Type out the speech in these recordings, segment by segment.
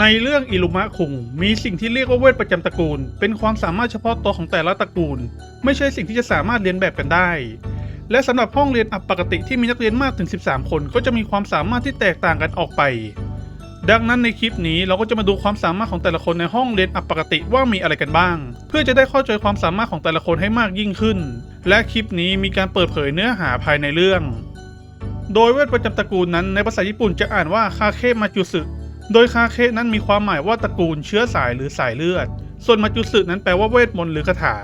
ในเรื่องอิลุมะคุงมีสิ่งที่เรียกว่าเวทประจำตระกูล เป็นความสามารถเฉพาะตัวของแต่ละตระกูล ไม่ใช่สิ่งที่จะสามารถเรียนแบบกันได้ และสำหรับห้องเรียนอัปปกติที่มีนักเรียนมากถึง 13 คนก็จะมีความสามารถที่แตกต่างกันออกไป ดังนั้นในคลิปนี้เราก็จะมาดูความสามารถของแต่ละคนในห้องเรียนอัปปกติว่ามีอะไรกันบ้าง เพื่อจะได้เข้าใจความสามารถของแต่ละคนให้มากยิ่งขึ้น และคลิปนี้มีการเปิดเผยเนื้อหาภายในเรื่อง โดยเวทประจำตระกูลนั้นในภาษาญี่ปุ่นจะอ่านว่าคาเคมาจุสึ โดยคาเคนั้นมีความหมายว่าตระกูลเชื้อสายหรือสายเลือด ส่วนมาจุสึนั้นแปลว่าเวทมนต์หรือคาถา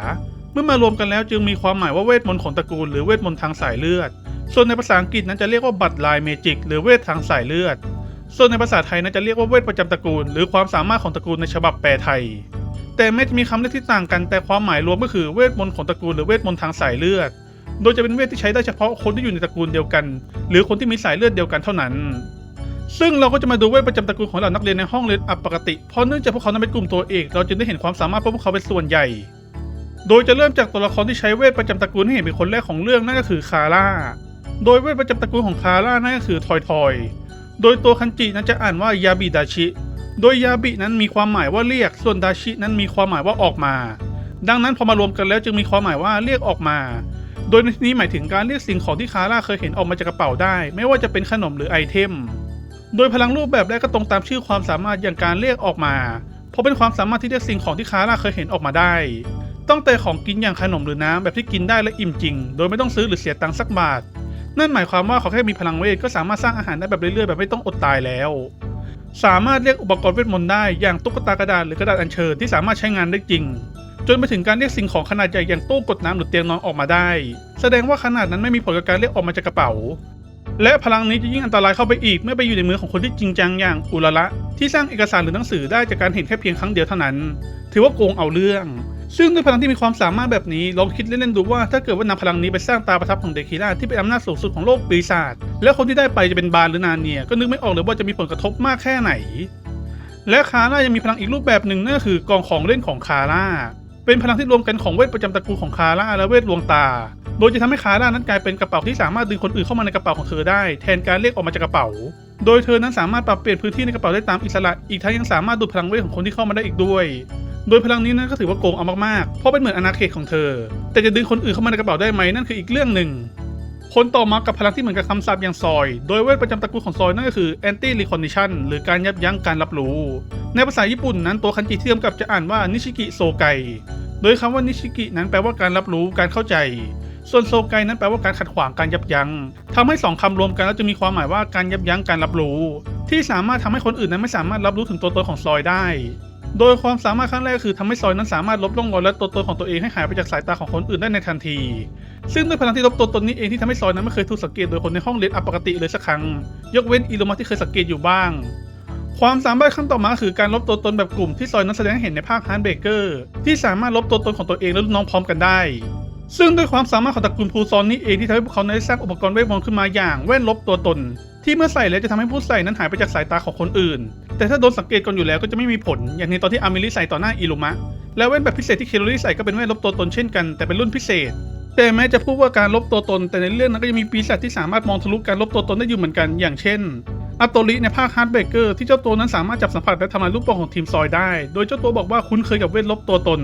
เมื่อมารวมกันแล้วจึงมีความหมายว่าเวทมนต์ของตระกูลหรือเวทมนต์ทางสายเลือด ส่วนในภาษาอังกฤษนั้นจะเรียกว่าบัตรลายเมจิกหรือเวททางสายเลือด ส่วนในภาษาไทยนั้นจะเรียกว่าเวทประจำตระกูล หรือความสามารถของตระกูลในฉบับแปลไทย แต่แม้จะมีคำเรียกที่ต่างกัน แต่ความหมายรวมก็คือเวทมนต์ของตระกูลหรือเวทมนต์ทางสายเลือด โดยจะเป็นเวทที่ใช้ได้เฉพาะคนที่อยู่ในตระกูลเดียวกัน หรือคนที่มีสายเลือดเดียวกันเท่านั้น ซึ่งเราก็จะมาดูเวทประจำตระกูลของเหล่านักเรียนในห้องเรียนอัปปกติ เพราะเนื่องจากพวกเขานั้นเป็นกลุ่มตัวเอกเราจึงได้เห็นความสามารถของพวกเขาเป็นส่วนใหญ่ โดยจะเริ่มจากตัวละครที่ใช้เวทประจำตระกูลให้เห็นเป็นคนแรกของเรื่องนั่นก็คือคาร่า โดยเวทประจำตระกูลของคาร่านั่นก็คือทอยทอย โดยตัวคันจินั้นจะอ่านว่ายาบิดาชิ โดยยาบินั้นมีความหมายว่าเรียก ส่วนดาชินั้นมีความหมายว่าออกมา ดังนั้นพอมารวมกันแล้วจึงมีความหมายว่าเรียกออกมา โดยในที่นี้หมายถึงการเรียกสิ่งของที่คาร่าเคยเห็นออกมาจากกระเป๋าได้ ไม่ว่าจะเป็นขนมหรือไอเทม โดยพลังรูปแบบแรกก็ตรงตามชื่อความสามารถอย่างการเรียกออกมา เพราะเป็นความสามารถที่เรียกสิ่งของที่คาร่าเคยเห็นออกมาได้ตั้งแต่ของกินอย่างขนมหรือน้ำแบบที่กินได้และอิ่มจริง โดยไม่ต้องซื้อหรือเสียตังค์สักบาท นั่นหมายความว่าเขาแค่มีพลังเวทก็สามารถสร้างอาหารได้แบบเรื่อยๆแบบไม่ต้องอดตายแล้ว สามารถเรียกอุปกรณ์เวทมนต์ได้อย่างตุ๊กตากระดาษหรือกระดาษอัญเชิญที่สามารถใช้งานได้จริงจนไปถึงการเรียกสิ่งของขนาดใหญ่อย่างตู้กดน้ำหรือเตียงนอนออกมาได้ แสดงว่าขนาดนั้นไม่มีผลกับการเรียกออกมาจากกระเป๋า และพลังนี้จะยิ่งอันตรายเข้าไปอีกเมื่อไปอยู่ในมือของคนที่จริงจังอย่างอุรละ ที่สร้างเอกสารหรือหนังสือได้จากการเห็นแค่เพียงครั้งเดียวเท่านั้น ถือว่าโกงเอาเรื่อง ซึ่งด้วยพลังที่มีความสามารถแบบนี้ลองคิดเล่นๆดูว่าถ้าเกิดว่านำพลังนี้ไปสร้างตาประทับของเดคิล่าที่เป็นอำนาจสูงสุดของโลกปีศาจแล้วคนที่ได้ไปจะเป็นบาลหรือนานเนียก็นึกไม่ออกเลยว่าจะมีผลกระทบมากแค่ไหน และคาร่ายังมีพลังอีกรูปแบบหนึ่งนั่นก็คือกองของเล่นของคาร่าเป็นพลังที่รวมกันของเวทประจำตระกูลของคาร่าและเวทลวงตา โดยจะทำให้คาร่านั้นกลายเป็นกระเป๋าที่สามารถดึงคนอื่นเข้ามาในกระเป๋าของเธอได้ แทนการเรียกออกมาจากกระเป๋า โดยเธอนั้นสามารถปรับเปลี่ยนพื้นที่ในกระเป๋าได้ตามอิสระ อีกทั้งยังสามารถดูดพลังเวทของคนที่เข้ามาได้อีกด้วย โดยพลังนี้นั้นก็ถือว่าโกงเอามากๆ เพราะเป็นเหมือนอาณาเขตของเธอ แต่จะดึงคนอื่นเข้ามาในกระเป๋าได้ไหมนั่นคืออีกเรื่องหนึ่ง คนต่อมากับพลังที่เหมือนกับคำสาปอย่างซอย โดยเวทประจำตระกูลของซอยนั่นก็คือ anti recognition หรือการยับยั้งการรับรู้ ในภาษาญี่ปุ่นนั้นตัวคันจิที่กำกับจะอ่านว่านิชิกิโซไกโดยคำว่านิชิกินั้นแปลว่าการรับรู้การเข้าใจ ส่วนโซไกนั้นแปลว่าการขัดขวางการยับยั้งทำให้สองคำรวมกันแล้วจะมีความหมายว่าการยับยั้งการรับรู้ ที่สามารถทำให้คนอื่นนั้นไม่สามารถรับรู้ถึงตัวตนของซอยได้ โดยความสามารถขั้นแรกคือทำให้ซอยนั้นสามารถลบร่องรอยและตัวตนของตัวเองให้หายไปจากสายตาของคนอื่นได้ในทันที ซึ่งด้วยพลังที่ลบตัวตนนี้เองที่ทำให้ซอยนั้นไม่เคยถูกสังเกตโดยคนในห้องเรียนอปกติเลยสักครั้ง ยกเว้นอิโรมาที่เคยสังเกตอยู่บ้างความสามารถขั้นต่อมาคือการลบตัวตนแบบกลุ่มที่ซอยนั้นแสดงให้เห็นในภาคฮาร์ดเบเกอร์ที่สามารถลบตัวตนของตัวเองและลูกน้องพร้อมกันได้ ซึ่งด้วยความสามารถของตระกูลพูซอนนี่เองที่ทำให้พวกเขาได้สร้างอุปกรณ์เวทมนต์ขึ้นมาอย่างแว่นลบตัวตน ที่เมื่อใส่แล้วจะทำให้ผู้ใส่นั้นหายไปจากสายตาของคนอื่น แต่ถ้าโดนสังเกตก่อนอยู่แล้วก็จะไม่มีผล อย่างในตอนที่อามิลิใส่ต่อหน้าอิลุมะ และแว่นแบบพิเศษที่เคโรริใส่ก็เป็นแว่นลบตัวตนเช่นกันแต่เป็นรุ่นพิเศษ แต่แม้จะพูดว่าการลบตัวตน แต่ในเรื่องนั้นก็ยังมีปีศาจที่สามารถมองทะลุการลบตัวตนได้อยู่เหมือนกัน อย่างเช่นอัตโตริในภาคฮาร์ดเบเกอร์ที่เจ้าตัวนั้นสามารถจับสัมผัสและทำลายรูปป่งของทีมซอยได้ โดยเจ้าตัวบอกว่าคุ้นเคยกับเวทลบตัวตน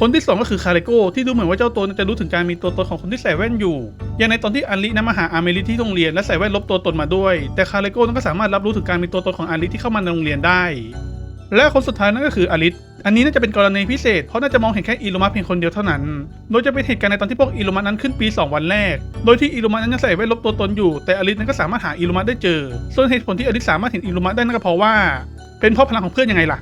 คนที่สองก็คือคาริโกที่ดูเหมือนว่าเจ้าตัวจะรู้ถึงการมีตัวตนของคนที่ใส่แว่นอยู่ อย่างในตอนที่อันลินั้นมาหาอาเมริที่โรงเรียนและใส่แว่นลบตัวตนมาด้วย แต่คาริโกนั้นก็สามารถรับรู้ถึงการมีตัวตนของอาริที่เข้ามาในโรงเรียนได้ และคนสุดท้ายนั่นก็คืออลิอันนี้น่าจะเป็นกรณีพิเศษเพราะน่าจะมองเห็นแค่อิลุมะเพียงคนเดียวเท่านั้น โดยจะเป็นเหตุการณ์ในตอนที่พวกอิลุมะนั้นขึ้นปี 2 วันแรก โดยที่อิลุมะนั้นยังใส่ไว้ลบตัวตนอยู่ แต่อลิสนั้นก็สามารถหาอิลุมะได้เจอ ส่วนเหตุผลที่อลิสสามารถเห็นอิลุมะได้นั่นก็เพราะว่า เป็นเพราะพลังของเพื่อนยังไงล่ะ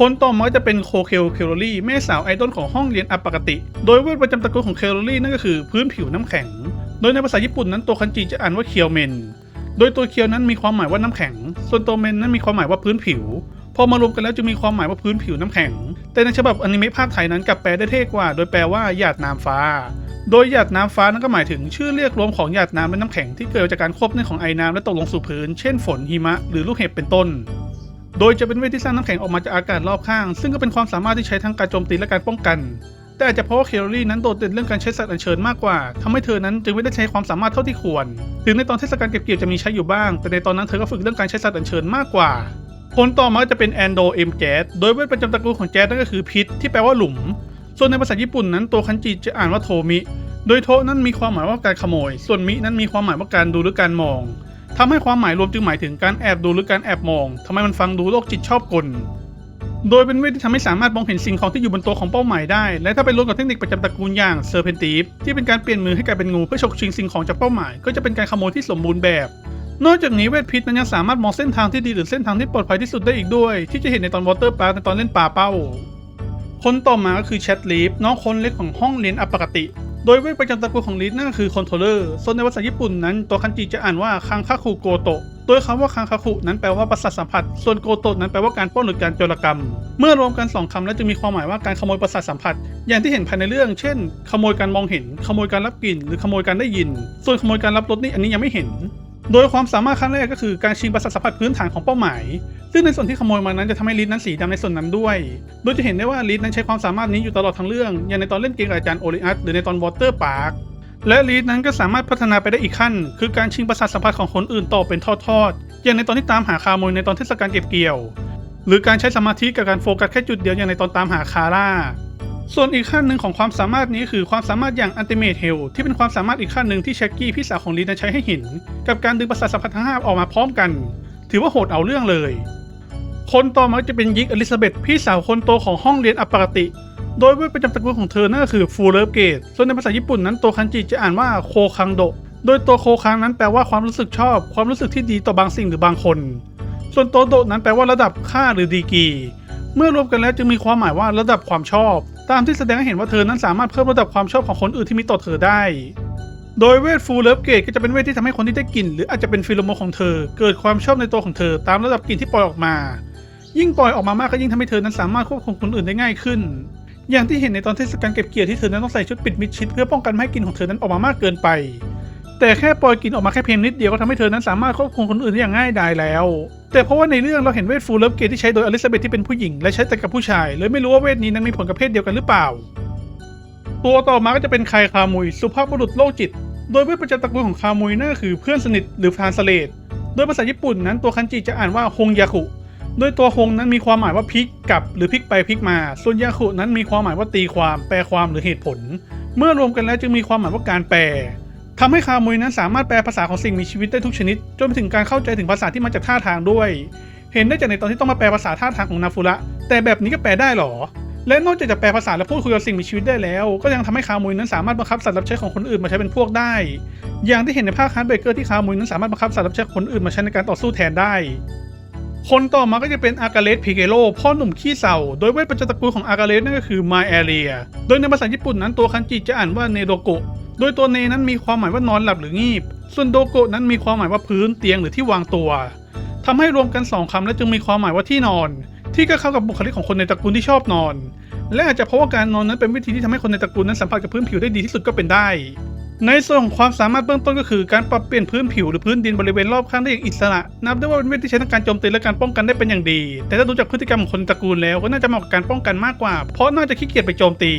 คนต่อมาจะเป็นโคเคลเคโรลี่แม่สาวไอดอลของห้องเรียนอัปปกติ โดยเวทประจำตระกูลของเคโรลี่นั่นก็คือพื้นผิวน้ำแข็ง โดยในภาษาญี่ปุ่นนั้นตัวคันจิจะอ่านว่าเคียวเมน โดยตัวเคียวนั้นมีความหมายว่าน้ำแข็ง ส่วนตัวเมนนั้นมีความหมายว่าพื้นผิว พอมารวมกันแล้วจะมีความหมายว่าพื้นผิวน้ำแข็ง แต่ในฉบับอนิเมะภาคไทยนั้นกลับแปลได้เท่กว่า โดยแปลว่าหยาดน้ำฟ้า โดยหยาดน้ำฟ้านั้นก็หมายถึงชื่อเรียกรวมของหยาดน้ำและน้ำแข็งที่เกิดจากการควบเนื่องของไอน้ำและตกลงสู่พื้น เช่นฝนหิมะหรือลูกเห็บเป็นต้น โดยจะเป็นเวทที่สร้างน้ำแข็งออกมาจากอากาศรอบข้าง ซึ่งก็เป็นความสามารถที่ใช้ทั้งการโจมตีและการป้องกัน แต่อาจจะเพราะว่าเคโรลี่นั้นโดดเด่นเรื่องการใช้สัตว์อัญเชิญมากกว่าทำให้เธอนั้นจึงไม่ได้ใช้ความสามารถเท่าที่ควร ถึงในตอนเทศกาลเก็บเกี่ยวจะมีใช้อยู่บ้าง แต่ในตอนนั้นเธอก็ฝึกเรื่องการใช้สัตว์อัญเชิญมากกว่า คนต่อมาจะเป็นแอนโดเอ็มแจ๊ดโดยเวทประจำตระกูลของแจ๊ดนั่นก็คือพิษที่แปลว่าหลุม ส่วนในภาษาญี่ปุ่นนั้นตัวคันจิจะอ่านว่าโทมิ โดยโทนั้นมีความหมายว่าการขโมย ส่วนมินั้นมีความหมายว่าการดูหรือการมอง ทำให้ความหมายรวมจึงหมายถึงการแอบดูหรือการแอบมองทำให้มันฟังดูโรคจิตชอบกล โดยเป็นเวทที่ทำให้สามารถมองเห็นสิ่งของที่อยู่บนตัวของเป้าหมายได้ และถ้าไปรวมกับเทคนิคประจำตระกูลอย่างเซอร์เพนตีฟที่เป็นการเปลี่ยนมือให้กลายเป็นงูเพื่อฉกชิงสิ่งของจากเป้าหมาย ก็จะเป็นการขโมยที่สมบูรณ์แบบ นอกจากนี้เวทพิษนั้นยังสามารถมองเส้นทางที่ดีหรือเส้นทางที่ปลอดภัยที่สุดได้อีกด้วย ที่จะเห็นในตอนวอเตอร์ปาร์ในตอนเล่นป่าเป้าคนต่อมาก็คือแชทลีฟน้องคนเล็กของห้องเรียนอปกติ โดยเวทประจำตระกูลของลีฟนั่นก็คือคอนโทรเลอร์ส่วนในภาษาญี่ปุ่นนั้นตัวคันจิจะอ่านว่าคังคาคุโกโตะ โดยคำว่าคังคาคุนั้นแปลว่าประสาทสัมผัส ส่วนโกโตะนั้นแปลว่าการปล้นหรือการโจรกรรม เมื่อรวมกันสองคำแล้วจะมีความหมายว่าการขโมยประสาทสัมผัส อย่างที่เห็นภายในเรื่อง เช่น ขโมยการมองเห็น ขโมยการรับกลิ่น หรือขโมยการได้ยิน ส่วนขโมยการรับรสนี่อันนี้ยังไม่เห็น โดยความสามารถขั้นแรกก็คือการชิงประสาทสัมผัสพื้นฐานของเป้าหมาย ซึ่งในส่วนที่ขโมยมานั้นจะทำให้ลิสนั้นสีดำในส่วนนั้นด้วย โดยจะเห็นได้ว่าลิสนั้นใช้ความสามารถนี้อยู่ตลอดทั้งเรื่อง อย่างในตอนเล่นเกมกับอาจารย์โอริอัสหรือในตอนวอเตอร์พาร์คและลีดนั้นก็สามารถพัฒนาไปได้อีกขั้น คือการชิงประสาทสัมผัสของคนอื่นต่อเป็นทอดๆ อย่างในตอนที่ตามหาคาโมยในตอนเทศกาลเก็บเกี่ยว หรือการใช้สมาธิกับการโฟกัสแค่จุดเดียวอย่างในตอนตามหาคาร่า ส่วนอีกขั้นหนึ่งของความสามารถนี้คือความสามารถอย่างอันติเมทเฮลที่เป็นความสามารถอีกขั้นหนึ่งที่แช็กกี้พี่สาวของลีดนั้นใช้ให้เห็น กับการดึงประสาทสัมผัสทั้งห้าออกมาพร้อมกัน ถือว่าโหดเอาเรื่องเลย คนต่อมาจะเป็นยิกอลิซาเบธพี่สาวคนโตของห้องเรียนอปกติ โดยเวทประจำตระกูลของเธอนั่นก็คือฟูลเลอร์เกตส่วนในภาษาญี่ปุ่นนั้นตัวคันจิจะอ่านว่าโคคังโดโดยตัวโคคังนั้นแปลว่าความรู้สึกชอบ ความรู้สึกที่ดีต่อบางสิ่งหรือบางคน ส่วนตัวโดนั้นแปลว่าระดับค่าหรือดีกีเมื่อรวมกันแล้วจึงมีความหมายว่าระดับความชอบ ตามที่แสดงให้เห็นว่าเธอนั้นสามารถเพิ่มระดับความชอบของคนอื่นที่มีต่อเธอได้ โดยเวทฟูลเลิฟเกตก็จะเป็นเวทที่ทำให้คนที่ได้กลิ่นหรืออาจจะเป็นฟิโลโมของเธอ เกิดความชอบในตัวของเธอ ตามระดับกลิ่นที่ปล่อยออกมา ยิ่งปล่อยออกมามากก็ยิ่งทำให้เธอนั้นสามารถควบคุมคนอื่นได้ง่ายขึ้น อย่างที่เห็นในตอนเทศกาลเก็บเกี่ยวที่เธอนั้นต้องใส่ชุดปิดมิดชิดเพื่อป้องกันไม่ให้กลิ่นของเธอนั้นออกมามากเกินไป แต่แค่ปล่อยกลิ่นออกมาแค่เพียงนิดเดียวก็ทำให้เธอนั้นสามารถควบคุมคนอื่นได้อย่างง่ายดายแล้ว แต่เพราะว่าในเรื่องเราเห็นเวทฟูลเลิฟเกตที่ใช้โดยอลิซาเบธที่เป็นผู้หญิงและใช้แต่กับผู้ชายเลยไม่รู้ว่าเวทนี้นั้นมีผลกับเพศเดียวกันหรือเปล่า ตัวต่อมาก็จะเป็นไคคามุยสุภาพบุรุษโรคจิต โดยเวทประจำตระกูลของคามุยนั่นก็คือเพื่อนสนิทหรือทานสเลตโดยภาษาญี่ปุ่นนั้นตัวคันจิจะอ่านว่าฮงยาคุ โดยตัวฮงนั้นมีความหมายว่าพลิกกลับหรือพลิกไปพลิกมา ส่วนยาคุนั้นมีความหมายว่าตีความแปลความหรือเหตุผล เมื่อรวมกันแล้วจึงมีความหมายว่าการแปลทำให้คามุยนั้นสามารถแปลภาษาของสิ่งมีชีวิตได้ทุกชนิด จนไปถึงการเข้าใจถึงภาษาที่มาจากท่าทางด้วย เห็นได้จากในตอนที่ต้องมาแปลภาษาท่าทางของนาฟุระ แต่แบบนี้ก็แปลได้หรอ และนอกจากจะแปลภาษาและพูดคุยกับสิ่งมีชีวิตได้แล้ว ก็ยังทำให้คามุยนั้นสามารถบังคับสัตว์รับใช้ของคนอื่นมาใช้เป็นพวกได้ อย่างที่เห็นในภาคฮาร์ดเบเกอร์ที่คามุยนั้นสามารถบังคับสัตว์รับใช้คนอื่นมาใช้ในการต่อสู้แทนได้ คนต่อมาก็จะเป็นอากาเลสพิเกโลพ่อหนุ่มขี้เศร้าโดยเวทประจำตระกูลของอากาเลสนั่นก็คือ My Area โดยในภาษาญี่ปุ่นนั้นตัวคันจิจะอ่านว่าเนโดโกะโดยตัวเนนั้นมีความหมายว่านอนหลับหรืองีบ ส่วนโดโกะนั้นมีความหมายว่าพื้นเตียงหรือที่วางตัวทำให้รวมกันสองคำและจึงมีความหมายว่าที่นอน ที่ก็เข้ากับบุคลิกของคนในตระกูลที่ชอบนอน และอาจจะเพราะว่าการนอนนั้นเป็นวิธีที่ทำให้คนในตระกูลนั้นสัมผัสกับพื้นผิวได้ดีที่สุดก็เป็นได้ ในส่วนของความสามารถเบื้องต้นก็คือการปรับเปลี่ยนพื้นผิวหรือพื้นดินบริเวณรอบข้างได้อย่างอิสระ นับได้ว่าเป็นเวทที่ใช้ในการโจมตีและการป้องกันได้เป็นอย่างดี แต่ถ้าดูจากพฤติกรรมของคนในตระกูลแล้วก็น่าจะเหมาะกับการป้องกันมากกว่า เพราะน่าจะขี้เกียจไปโจมตี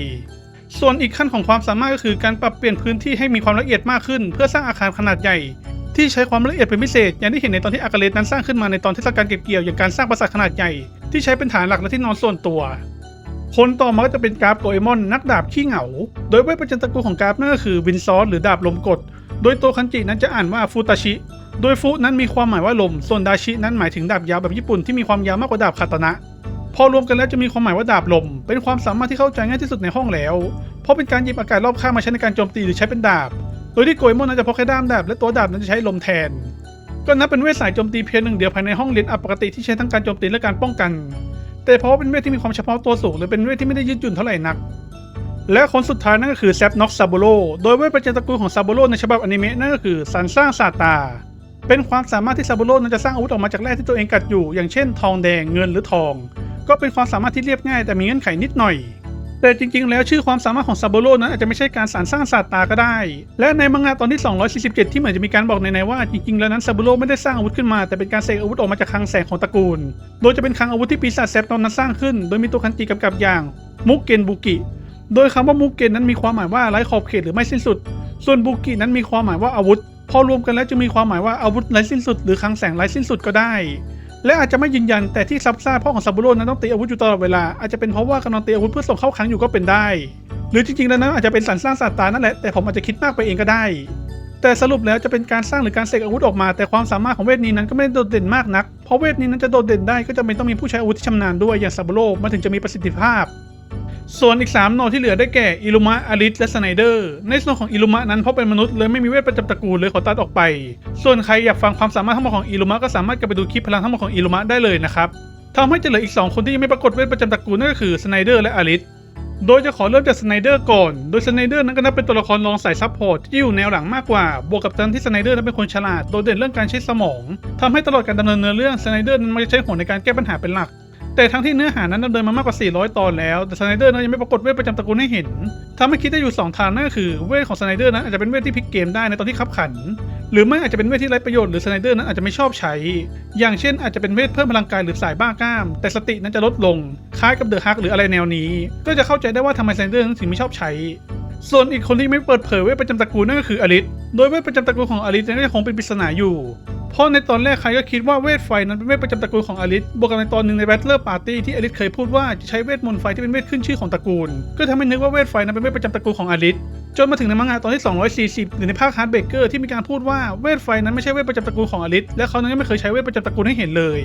ส่วนอีกขั้นของความสามารถก็คือการปรับเปลี่ยนพื้นที่ให้มีความละเอียดมากขึ้น เพื่อสร้างอาคารขนาดใหญ่ ที่ใช้ความละเอียดเป็นพิเศษ อย่างที่เห็นในตอนที่อากาเลสนั้นสร้างขึ้นมาในตอนเทศกาลเก็บเกี่ยวอย่างการสร้างปราสาทขนาดใหญ่ที่ใช้เป็นฐานหลักและที่นอนส่วนตัว คนต่อมาก็จะเป็นกราฟโกเอมอนนักดาบขี้เหงา โดยเวทประจำตระกูลของกราฟนั่นก็คือวินซอสหรือดาบลมกด โดยตัวคันจินั้นจะอ่านว่าฟูตาชิ โดยฟุนั้นมีความหมายว่าลม ส่วนดาชินั้นหมายถึงดาบยาวแบบญี่ปุ่นที่มีความยาวมากกว่าดาบคาตานะ พอรวมกันแล้วจะมีความหมายว่าดาบลม เป็นความสามารถที่เข้าใจง่ายที่สุดในห้องแล้ว เพราะเป็นการหยิบอากาศรอบข้างมาใช้ในการโจมตีหรือใช้เป็นดาบ โดยที่โกเอมอนนั้นจะพกแค่ด้ามดาบและตัวดาบนั้นจะใช้ลมแทน ก็นับเป็นเวทสายโจมตีเพียงหนึ่งเดียวภายในห้องเรียนอัปกติที่ใช้ทั้งการโจมตีและการป้องกัน แต่เพราะาเป็นเวทที่มีความเฉพาะตัวสูงหรือเป็นเวทที่ไม่ได้ยืดหยุ่นเท่าไหร่นัก และคนสุดท้ายนั่นก็คือแซปน็อกซาโบโลโดยเวทประจำตระกูลของซาโบโลในฉบับอนิเมะนั่นก็คือสันสร้างซาตา เป็นความสามารถที่ซาโบโลนั้นจะสร้างอาวุธออกมาจากแร่ที่ตัวเองกัดอยู่ อย่างเช่น ทองแดงเงินหรือทอง ก็เป็นความสามารถที่เรียบง่ายแต่มีเงื่อนไขนิดหน่อย แต่จริงๆ แล้วชื่อความสามารถของซาโบโลนั้นอาจจะไม่ใช่การสารสร้างศาสตราก็ได้ และในมังงะตอนที่ 247 ที่เหมือนจะมีการบอกในๆว่าจริงๆ แล้วนั้นซาโบโลไม่ได้สร้างอาวุธขึ้นมา แต่เป็นการเสกอาวุธออกมาจากคลังแสงของตระกูล โดยจะเป็นคลังอาวุธที่ปีศาจแซปตอนนั้นสร้างขึ้น โดยมีตัวคันจิกำกับอย่างมุกเกนบุกิ โดยคำว่ามุกเกนนั้นมีความหมายว่าไร้ขอบเขตหรือไม่สิ้นสุด ส่วนบุกินั้นมีความหมายว่าอาวุธ พอรวมกันแล้วจะมีความหมายว่าอาวุธไร้สิ้นสุด หรือคลังแสงไร้สิ้นสุดก็ได้ และอาจจะไม่ยืนยันแต่ที่ซับซ่าพ่อของซาบุโร่นั้นต้องตีอาวุธอยู่ตลอดเวลาอาจจะเป็นเพราะว่ากำลังตีอาวุธเพื่อส่งเข้าครั้งอยู่ก็เป็นได้ หรือจริงๆแล้วนั้นอาจจะเป็นสรรสร้างสาตานั่นแหละแต่ผมอาจจะคิดมากไปเองก็ได้ แต่สรุปแล้วจะเป็นการสร้างหรือการเสกอาวุธออกมา แต่ความสามารถของเวทนี้นั้นก็ไม่ได้โดดเด่นมากนักเพราะเวทนี้นั้นจะโดดเด่นได้ก็จะเป็นต้องมีผู้ใช้อาวุธที่ชำนาญด้วยอย่างซาบุโร่มันถึงจะมีประสิทธิภาพ ส่วนอีก 3 โนที่เหลือได้แก่อิลุมะอาริสและสไนเดอร์ ในส่วนของอิลุมะนั้นเพราะเป็นมนุษย์เลยไม่มีเวทประจำตระกูลเลยขอตัดออกไป ส่วนใครอยากฟังความสามารถทั้งหมดของอิลุมะก็สามารถกลับไปดูคลิปพลังทั้งหมดของอิลุมะได้เลยนะครับทำให้จะเหลืออีก 2 คนที่ยังไม่ปรากฏเวทประจำตระกูลนั่นก็คือสไนเดอร์และอาริสโดยจะขอเริ่มจากสไนเดอร์ก่อน โดยสไนเดอร์นั้นก็นับเป็นตัวละครรองสายซัพพอร์ตที่อยู่แนวหลังมากกว่า บวกกับการที่สไนเดอร์นั้นเป็นคนฉลาด โดดเด่นเรื่องการใช้สมองทำให้ตลอดการดำเนินเนื้อเรื่องสไนเดอร์นั้นมักจะใช้หัวในการแก้ปัญหาเป็นหลัก แต่ทั้งที่เนื้อหานั้นดำเนินมามากกว่า 400 ตอนแล้ว แต่สไนเดอร์นั้นยังไม่ปรากฏเวทประจำตระกูลให้เห็นทำให้คิดได้อยู่ 2 ทางนั่นก็คือเวทของสไนเดอร์นั้นอาจจะเป็นเวทที่พลิกเกมได้ในตอนที่ขับขัน หรือไม่อาจจะเป็นเวทที่ไร้ประโยชน์หรือสไนเดอร์นั้นอาจจะไม่ชอบใช้ อย่างเช่น อาจจะเป็นเวทเพิ่มพลังกายหรือสายบ้ากล้าม แต่สตินั้นจะลดลง คล้ายกับเดอะฮักหรืออะไรแนวนี้ ก็จะเข้าใจได้ว่าทำไมสไนเดอร์นั้นถึงไม่ชอบใช้ส่วนอีกคนที่ไม่เปิดเผยเวทประจำตระกูลนั่นก็คืออลิสโดยเวทประจำตระกูลของอลิสนั้นยังคงเป็นปริศนาอยู่ เพราะในตอนแรกใครก็คิดว่าเวทไฟนั้นเป็นเวทประจำตระกูลของอลิสบวกกับในตอนหนึ่งในแบทเลอร์ปาร์ตี้ที่อลิสเคยพูดว่าจะใช้เวทมนต์ไฟที่เป็นเวทขึ้นชื่อของตระกูล ก็ทำให้นึกว่าเวทไฟนั้นเป็นเวทประจำตระกูลของอลิสจนมาถึงในมังงะตอนที่ 240 หรือในภาคฮาร์ดเบเกอร์ที่มีการพูดว่าเวทไฟนั้นไม่ใช่เวทประจำตระกูลของอลิสและเขานั้นก็ไม่เคยใช้เวทประจำตระกูลให้เห็นเลย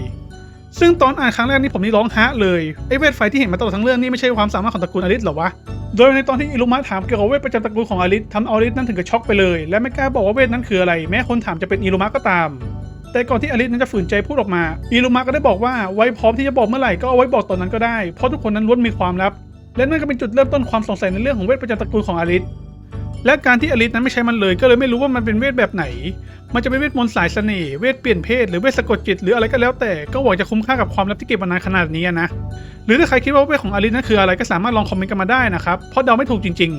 ซึ่งตอนอ่านครั้งแรกนี่ผมนี่ร้องฮะเลยไอ้เวทไฟที่เห็นมาตลอดทั้งเรื่องนี่ไม่ใช่ความสามารถของตระกูลอลิสหรอวะ โดยในตอนที่อิลุมะถามเกี่ยวกับเวทประจำตระกูลของอลิสทำอลิสนั้นถึงกับช็อกไปเลย และไม่กล้าบอกว่าเวทนั้นคืออะไร แม้คนถามจะเป็นอิลุมะก็ตาม แต่ก่อนที่อลิสนั้นจะฝืนใจพูดออกมา อิลุมะก็ได้บอกว่าไว้พร้อมที่จะบอกเมื่อไหร่ก็เอาไว้บอกตอนนั้นก็ได้ เพราะทุกคนนั้นล้วนมีความลับ และนั่นก็เป็นจุดเริ่มต้นความสงสัยในเรื่องของเวทประจำตระกูลของอลิสและการที่อลิสนั้นไม่ใช้มันเลย ก็เลยไม่รู้ว่ามันเป็นเวทแบบไหน มันจะเป็นเวทมนต์สายเสน่ห์เวทเปลี่ยนเพศหรือเวทสะกดจิตหรืออะไรก็แล้วแต่ก็หวังจะคุ้มค่ากับความลับที่เก็บมานานขนาดนี้นะ หรือถ้าใครคิดว่าเวทของอลิสนั้นคืออะไรก็สามารถลองคอมเมนต์กันมาได้นะครับ เพราะเดาไม่ถูกจริง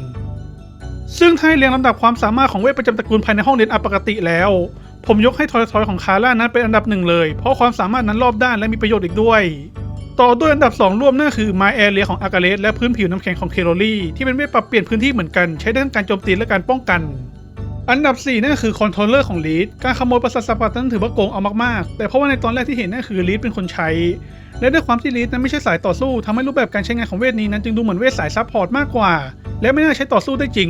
ๆ ซึ่งถ้าเรียงลำดับความสามารถของเวทประจำตระกูลภายในห้องเรียนอปกติแล้ว ผมยกให้ทอยทอยของคาร่านั้นเป็นอันดับหนึ่งเลย เพราะความสามารถนั้นรอบด้านและมีประโยชน์อีกด้วย ต่อด้วยอันดับ 2 ร่วมนั่นคือไมแอเรียของอากาเลสและพื้นผิวน้ำแข็งของเคโรลี่ที่เป็นเวทปรับเปลี่ยนพื้นที่เหมือนกันใช้ได้ทั้งการโจมตีและการป้องกัน อันดับ 4 นั่นคือคอนโทรลเลอร์ของลีดการขโมยประสาทสัมผัสนั้นถือว่าโกงเอามากๆ แต่เพราะว่าในตอนแรกที่เห็นนั่นคือลีดเป็นคนใช้ และด้วยความที่ลีดนั้นไม่ใช่สายต่อสู้ทำให้รูปแบบการใช้งานของเวทนี้นั้นจึงดูเหมือนเวทสายซับพอร์ตมากกว่า และไม่น่าใช้ต่อสู้ได้จริง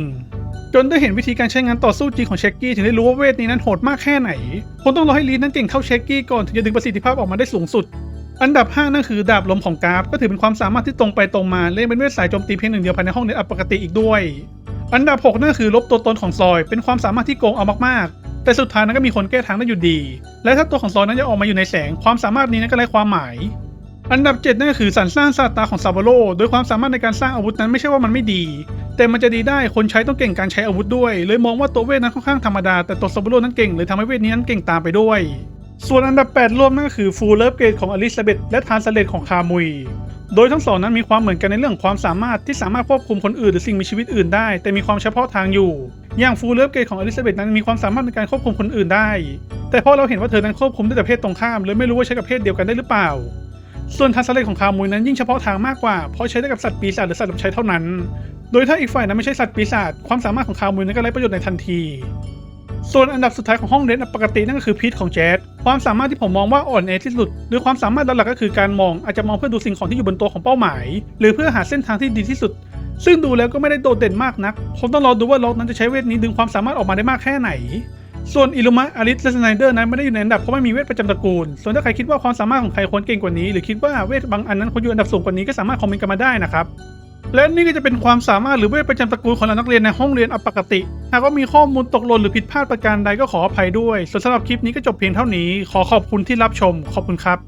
จนได้เห็นวิธีการใช้งานต่อสู้จริงของเชคกี้ถึงได้รู้ว่าเวทนี้นั้นโหดมากแค่ไหนคงต้องรอให้ลีดนั้นเก่งเท่าเชคกี้ก่อนถึงจะดึงประสิทธิภาพออกมาได้สูงสุด อันดับ 5 นั่นคือดาบลมของกราฟก็ถือเป็นความสามารถที่ตรงไปตรงมาและยังเป็นเวทสายโจมตีเพียงหนึ่งเดียวภายในห้องเนอัปกติอีกด้วย อันดับ 6 นั่นคือลบตัวตนของซอย เป็นความสามารถที่โกงเอามากๆ แต่สุดท้ายนั้นก็มีคนแก้ทางได้อยู่ดี และถ้าตัวของซอยนั้นจะออกมาอยู่ในแสงความสามารถนี้นั้นก็ไร้ความหมาย อันดับ 7 นั่นก็คือสรรสร้างศาสตราของซาบาโรโดยความสามารถในการสร้างอาวุธนั้นไม่ใช่ว่ามันไม่ดี แต่มันจะดีได้คนใช้ต้องเก่งการใช้อาวุธด้วย เลยมองว่าตัวเวทนั้นค่อนข้างธรรมดา แต่ตัวซาบาโรนั้นเก่งเลยทำให้เวทนี้นั้นเก่งตามไปด้วย ส่วนอันดับ 8 ร่วมนั่นก็คือฟูลเลิฟเกตของอลิซาเบธและทานสเลตของคามุย โดยทั้งสองนั้นมีความเหมือนกันในเรื่องความสามารถที่สามารถควบคุมคนอื่นหรือสิ่งมีชีวิตอื่นได้ แต่มีความเฉพาะทางอยู่ อย่างฟูลเลิฟเกตของอลิซาเบธนั้นมีความสามารถในการควบคุมคนอื่นได้ แต่พอเราเห็นว่าเธอนั้นควบคุมได้แต่เพศตรงข้ามเลยไม่รู้ว่าใช้กับเพศเดียวกันได้หรือเปล่า ส่วนทันสเลตของคามุยนั้นยิ่งเฉพาะทางมากกว่า เพราะใช้ได้กับสัตว์ปีศาจหรือสัตว์รับใช้เท่านั้น โดยถ้าอีกฝ่ายนั้นไม่ใช่สัตว์ปีศาจความสามารถของคามุยนั้นก็ไร้ประโยชน์ในทันที ส่วนอันดับสุดท้ายของห้องเรียนปกตินั่นก็คือพีทของแจ๊ดความสามารถที่ผมมองว่าอ่อนแอที่สุด หรือความสามารถหลักก็คือการมองอาจจะมองเพื่อดูสิ่งของที่อยู่บนตัวของเป้าหมาย หรือเพื่อหาเส้นทางที่ดีที่สุด ซึ่งดูแล้วก็ไม่ได้โดดเด่นมากนักคงต้องรอดูว่าล็อกนั้นจะใช้เวทนี้ดึงความสามารถออกมาได้มากแค่ไหน ส่วนอิลุมะอาริสและสไนเดอร์นั้นไม่ได้อยู่ในอันดับเพราะไม่มีเวทประจำตระกูล ส่วนถ้าใครคิดว่าความสามารถของใครควรเก่งกว่านี้ หรือคิดว่าเวทบางอันนั้นควรอยู่อันดับสูงกว่านี้ก็สามารถคอมเมนต์กันมาได้นะครับ และนี่ก็จะเป็นความสามารถหรือเวทประจำตระกูลของนักเรียนในห้องเรียนอปกติ หากว่ามีข้อมูลตกหล่นหรือผิดพลาดประการใดก็ขออภัยด้วย ส่วนสำหรับคลิปนี้ก็จบเพียงเท่านี้ ขอขอบคุณที่รับชม ขอบคุณครับ